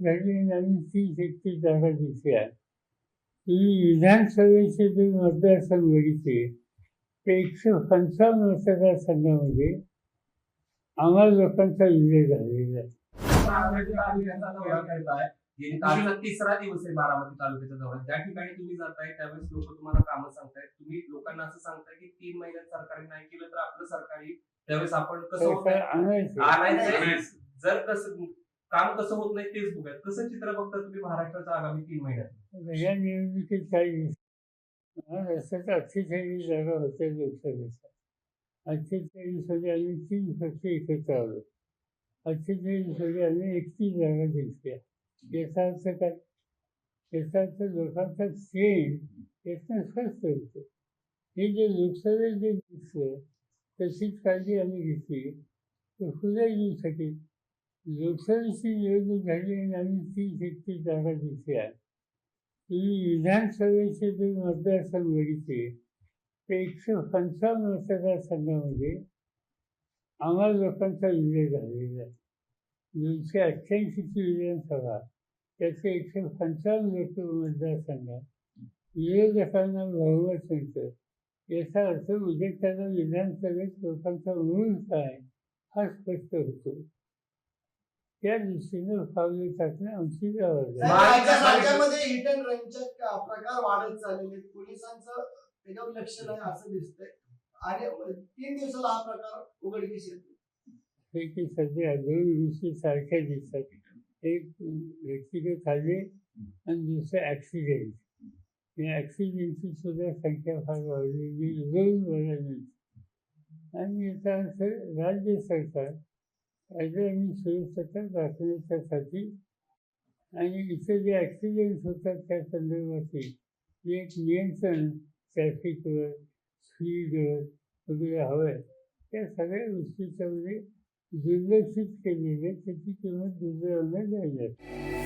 झाली आणि आम्ही तीस एकतीस जागा जिंकल्या तुम्ही विधानसभेचे जे मतदारसंघ ते एकशे पंचावन्न मतदारसंघामध्ये आम्हाला लोकांचा विजय झालेला आहे. तिसरा दिवस आहे बारामती तालुक्याचा दौरा. ज्या ठिकाणी तुम्ही जाताय त्यावेळेस लोक तुम्हाला कामं सांगतायत. तुम्ही लोकांना असं सांगताय की तीन महिन्यात सरकारने नाही केलं तर आपलं सरकारी त्यावेळेस आपण कसं सरकार आणायचं. जर कसं काम कसं होत नाही तेच बघूयात. कसं चित्र बघता तुम्ही महाराष्ट्राचा आगामी तीन महिन्यात? या निवडणुकीत काही महाराष्ट्रात अठ्ठेचाळीस जागा होत्या लोकसभेच्या. अठ्ठेचाळीसमध्ये आम्ही तीन पक्ष एकत्र आलो अठ्ठेचाळीसमध्ये आम्ही एकतीस जागा जिंकल्या. याचा अर्थ काय? याचा अर्थ लोकांचा ट्रेन यातनं स्वस्त होतो. हे जे लोकसभेत जे दिसलं तशीच काळजी आम्ही घेतली. तर फुले येऊ शकेल लोकसभेची निवडणूक झाली आणि आम्ही ती एकतीस जागा आहे. ती विधानसभेचे जे मतदारसंघ बघितले ते एकशे पंचावन्न मतदारसंघामध्ये आम्हाला लोकांचा विजय झालेला आहे. दोनशे अठ्ठ्याऐंशीची विधानसभा त्याचे एकशे पंचावन्न लोक मतदारसंघात विरोधकांना बहुमत मिळतं. याचा अर्थ उद्या त्यांना विधानसभेत लोकांचा मूळ काय हा स्पष्ट होतो. त्या दृष्टीनं पावले टाकणं आमची जबाबदारी. हिट अँड रनचे प्रकार वाढत चाललेले आहेत. पोलिसांचं त्याच्यावर लक्ष नाही असं दिसतंय. आणि तीन दिवसाला हा प्रकार उघडकीस येतो हे की सध्या दोन गोष्टी सारख्या दिसतात. एक व्यक्तिगत हल्ले आणि दुसरं ॲक्सिडेंट या ॲक्सिडेंटची सुद्धा संख्या फार वाढलेली दोन वर्षांनी. आणि याचा अर्थ राज्य सरकार आणि सोयीस्कर दाखवण्याच्यासाठी आणि इथे जे ॲक्सिडेंट्स होतात त्या संदर्भातील जे एक नियंत्रण ट्रॅफिकवर स्पीडवर वगैरे हवं आहे त्या सगळ्या गोष्टीच्यामध्ये म्हणजे दुर्लक्षित केलेले त्याची किंमत दुर्दैवानं द्यायला